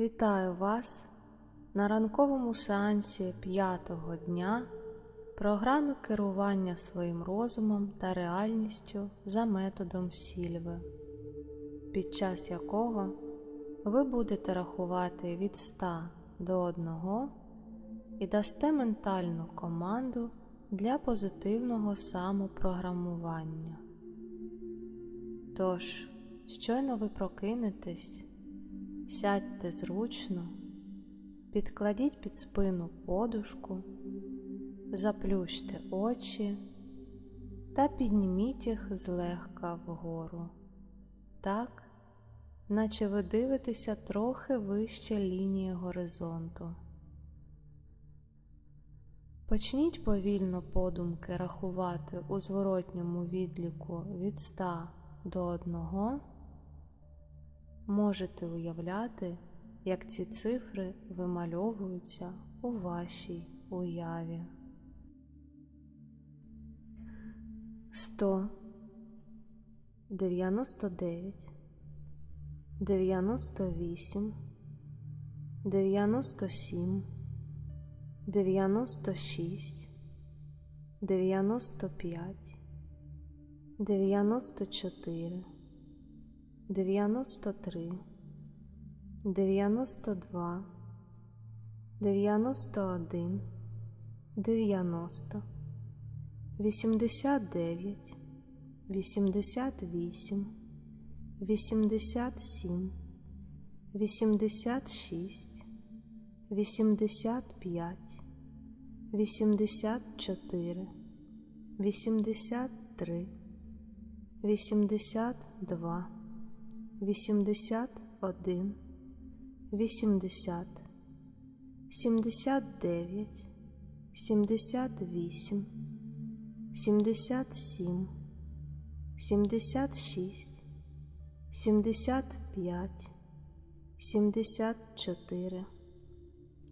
Вітаю вас на ранковому сеансі п'ятого дня програми керування своїм розумом та реальністю за методом Сільви, під час якого ви будете рахувати від 100 до 1 і дасте ментальну команду для позитивного самопрограмування. Тож, щойно ви прокинетесь, сядьте зручно, підкладіть під спину подушку, заплющте очі та підніміть їх злегка вгору, так, наче ви дивитеся трохи вище лінії горизонту. Почніть повільно подумки рахувати у зворотньому відліку від 100 до 1. Можете уявляти, як ці цифри вимальовуються у вашій уяві. 100 99 98 97 96 95 94 93 92 91 90 89 88 87 86 85 84 83 82 81 80 79 78 77 76 75 74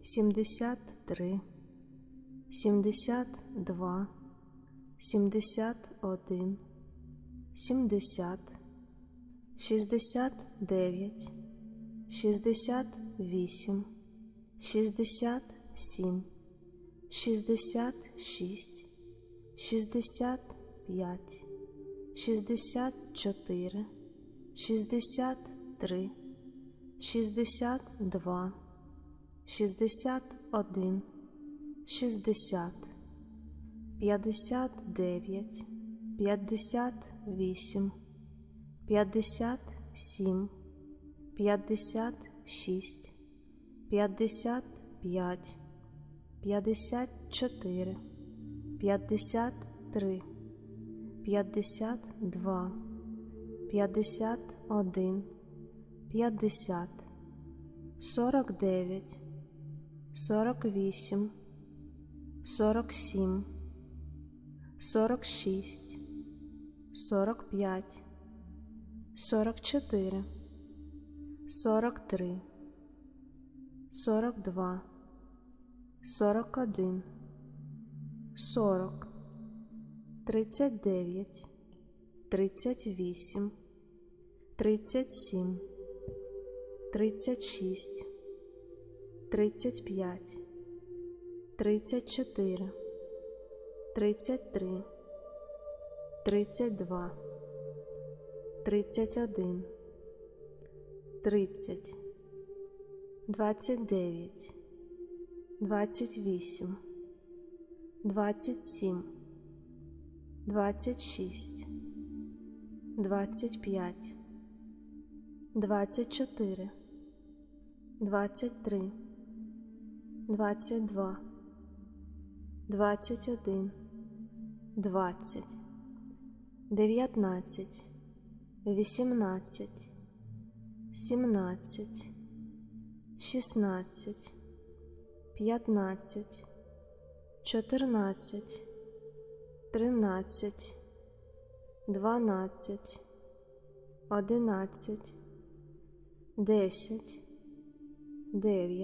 73 72 71 70 69 68 67 66 65 64 63 62 61 60 59 58 57 56 55 54 53 52 51 50 49 48 47 46 45 44 43 42 41 40 39 38 37 36 35 34 33 32 31 30 29 28 27 26 25 24 23 22 21 20 19 18 17 16 15 14 13 12 11 10 9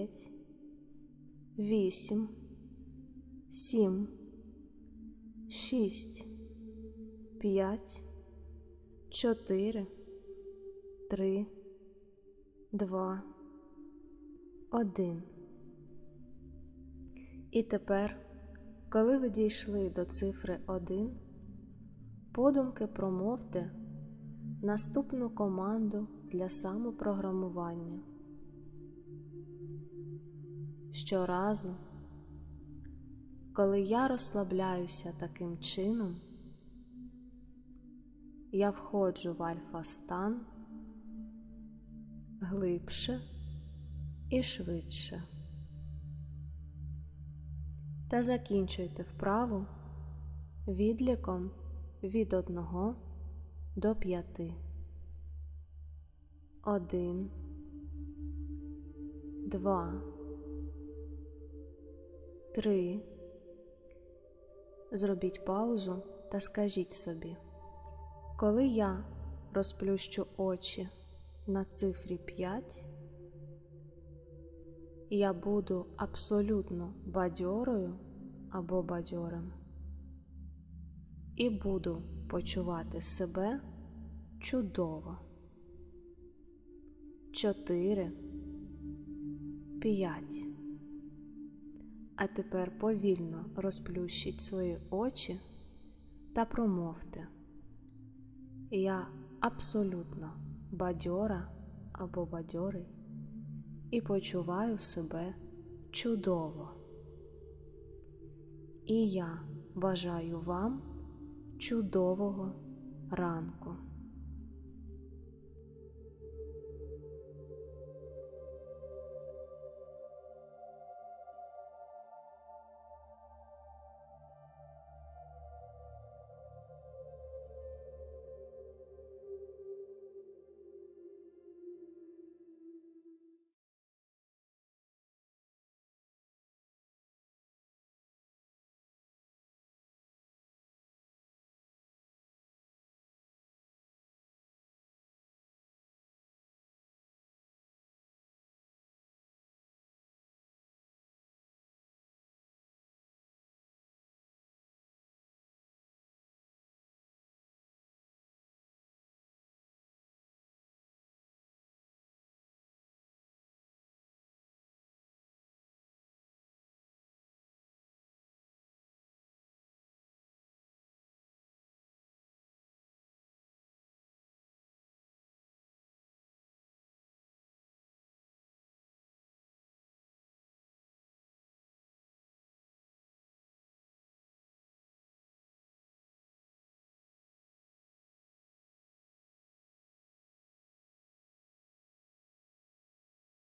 8 7 6 5 4 3 2 один. І тепер, коли ви дійшли до цифри 1, подумки промовте наступну команду для самопрограмування. Щоразу, коли я розслабляюся таким чином, я входжу в альфа-стан глибше і швидше. Та закінчуйте вправу відліком від 1 до 5. 1 2 3 Зробіть паузу та скажіть собі, коли я розплющу очі на цифрі 5, я буду абсолютно бадьорою або бадьорим і буду почувати себе чудово. 4 5 А тепер повільно розплющіть свої очі та промовте. Я абсолютно бадьора або бадьорий і почуваю себе чудово. І я бажаю вам чудового ранку.